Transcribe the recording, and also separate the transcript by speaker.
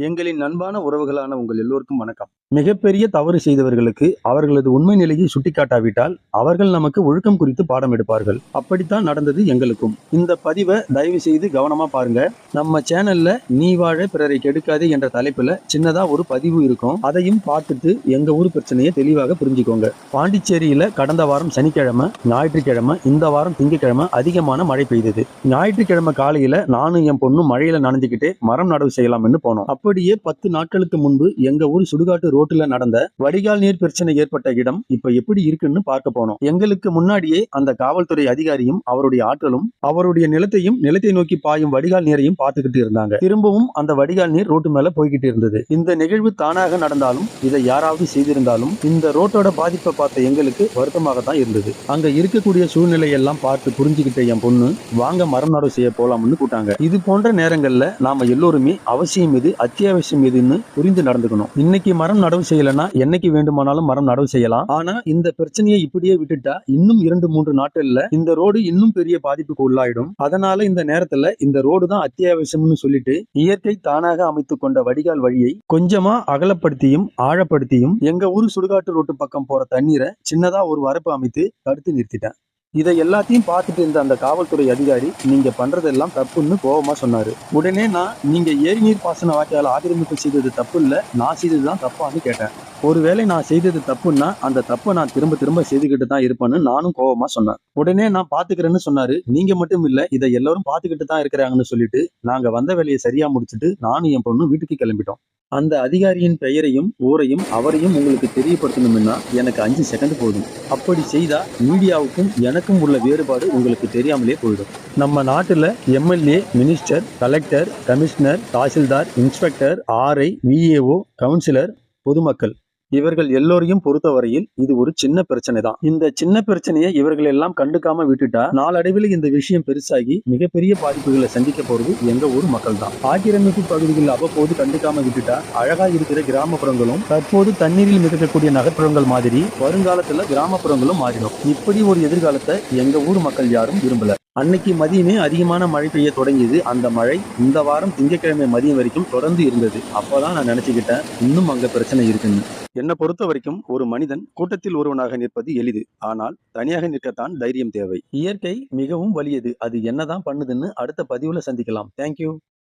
Speaker 1: எங்களின் அன்பான உறவுகளான உங்கள் எல்லோருக்கும் வணக்கம். மிகப்பெரிய தவறு செய்தவர்களுக்கு அவர்களது உண்மை நிலையை சுட்டிக்காட்டாவிட்டால் அவர்கள் நமக்கு ஒழுக்கம் குறித்து பாடம் எடுப்பார்கள். அப்படித்தான் நடந்தது எங்களுக்கும். இந்த பதிவை தயவு செய்து கவனமா பாருங்க. நம்ம சேனல்ல நீ வாழ பிறரை கெடுக்காதே என்ற தலைப்புல சின்னதா ஒரு பதிவு இருக்கும். அதையும் பார்த்துட்டு எங்க ஊர் பிரச்சனையை தெளிவாக புரிஞ்சுக்கோங்க. பாண்டிச்சேரியில கடந்த வாரம் சனிக்கிழமை ஞாயிற்றுக்கிழமை இந்த வாரம் திங்கட்கிழமை அதிகமான மழை பெய்தது. ஞாயிற்றுக்கிழமை காலையில நானும் என் பொண்ணும் மழையில நனைஞ்சுக்கிட்டே மரம் நடவு செய்யலாம்னு போனோம். அப்படியே பத்து நாட்களுக்கு முன்பு எங்க ஊர் சுடுகாட்டு ரோட்டுல நடந்த வடிகால் நீர் பிரச்சனை ஏற்பட்ட இடம் இப்ப எப்படி இருக்குன்னு பார்க்க போனோம் எங்களுக்கு முன்னாடியே அந்த காவல்துறை அதிகாரியும் அவருடைய ஆற்றலும் அவருடைய நிலத்தையும் நிலத்தை நோக்கி பாயும் வடிகால் நீரையும் பார்த்துக்கிட்டு இருந்தாங்க. திரும்பவும் அந்த வடிகால் நீர் ரோட்டு மேல போய்கிட்டு இருந்தது. இந்த நிகழ்வு தானாக நடந்தாலும் இதை யாராவது செய்திருந்தாலும் இந்த ரோட்டோட பாதிப்பை பார்த்த எங்களுக்கு வருத்தமாக தான் இருந்தது. அங்க இருக்கக்கூடிய சூழ்நிலை எல்லாம் பார்த்து புரிஞ்சுக்கிட்ட என் பொண்ணு வாங்க மரம் நடவு செய்ய போலாம்னு கூட்டாங்க இது போன்ற நேரங்கள்ல நாம எல்லோருமே அவசியம் இது அத்தியாவசியம் இதுன்னு புரிந்து நடந்துக்கணும். இன்னைக்கு மரம் நடவு செய்யலைன்னா என்னைக்கு வேண்டுமானாலும் மரம் நடவு செய்யலாம். ஆனா இந்த பிரச்சனையை இப்படியே விட்டுட்டா இன்னும் இரண்டு மூன்று நாட்கள்ல இந்த ரோடு இன்னும் பெரிய பாதிப்புக்கு உள்ளாயிடும். அதனால இந்த நேரத்துல இந்த ரோடு தான் அத்தியாவசியம்னு சொல்லிட்டு இயற்கை தானாக அமைத்துக் கொண்ட வடிகால் வழியை கொஞ்சமா அகலப்படுத்தியும் ஆழப்படுத்தியும் எங்க ஊர் சுடுகாட்டு ரோட்டு பக்கம் போற தண்ணீரை சின்னதா ஒரு வரப்பு அமைத்து தடுத்து நிறுத்திட்டேன். இதை எல்லாத்தையும் பார்த்துட்டு இருந்த அந்த காவல்துறை அதிகாரி நீங்க பண்றதெல்லாம் தப்புன்னு கோபமா சொன்னாரு. உடனே நான் நீங்க ஏரி நீர் பாசன வாய்க்கால ஆக்கிரமிப்பு செய்தது தப்பு இல்ல நான் செய்ததுதான் தப்பான்னு கேட்டேன். ஒருவேளை நான் செய்தது தப்புன்னா அந்த தப்பை நான் திரும்ப திரும்ப செய்துக்கிட்டு தான் இருப்பேன்னு நானும் கோபமா சொன்னேன். உடனே நான் பாத்துக்கிறேன்னு சொன்னாரு. நீங்க மட்டும் இல்ல இதை எல்லாரும் பாத்துக்கிட்டு தான் இருக்கிறாங்கன்னு சொல்லிட்டு நாங்க வந்த வேலையை சரியா முடிச்சுட்டு நானும் என் பொண்ணு வீட்டுக்கு கிளம்பிட்டோம். அந்த அதிகாரியின் பெயரையும் ஊரையும் அவரையும் உங்களுக்கு தெரியப்படுத்தணும்னா எனக்கு அஞ்சு செகண்ட் போதும். அப்படி செய்தால் மீடியாவுக்கும் எனக்கும் உள்ள வேறுபாடு உங்களுக்கு தெரியாமலே போயிடும். நம்ம நாட்டில் MLA minister collector commissioner tahsildar inspector RI VAO councillor பொதுமக்கள். இவர்கள் எல்லோரையும் பொறுத்தவரையில் இது ஒரு சின்ன பிரச்சனை தான் இந்த சின்ன பிரச்சனையை இவர்கள் எல்லாம் கண்டுக்காம விட்டுட்டா நாளடைவில் இந்த விஷயம் பெருசாகி மிகப்பெரிய பாதிப்புகளை சந்திக்க போறது எங்க ஊர் மக்கள் தான் ஆக்கிரமிப்பு பகுதிகள் அவ்வப்போது கண்டுக்காம விட்டுட்டா அழகா இருக்கிற கிராமப்புறங்களும் தற்போது தண்ணீரில் மிதக்கக்கூடிய நகர்ப்புறங்கள் மாதிரி வருங்காலத்துல கிராமப்புறங்களும் மாறிடும். இப்படி ஒரு எதிர்காலத்தை எங்க ஊர் மக்கள் யாரும் விரும்பல. அன்னைக்கு மதியமே அதிகமான மழை பெய்ய தொடங்கியது. அந்த மழை இந்த வாரம் திங்கட்கிழமை மதியம் வரைக்கும் தொடர்ந்து இருந்தது. அப்போதான் நான் நினைச்சுக்கிட்டேன் இன்னும் அங்க பிரச்சனை இருக்குன்னு. என்னை பொறுத்த வரைக்கும் ஒரு மனிதன் கூட்டத்தில் ஒருவனாக நிற்பது எளிது. ஆனால் தனியாக நிற்கத்தான் தைரியம் தேவை. இயற்கை மிகவும் வலியது. அது என்னதான் பண்ணுதுன்னு அடுத்த பதிவுல சந்திக்கலாம். தேங்க்யூ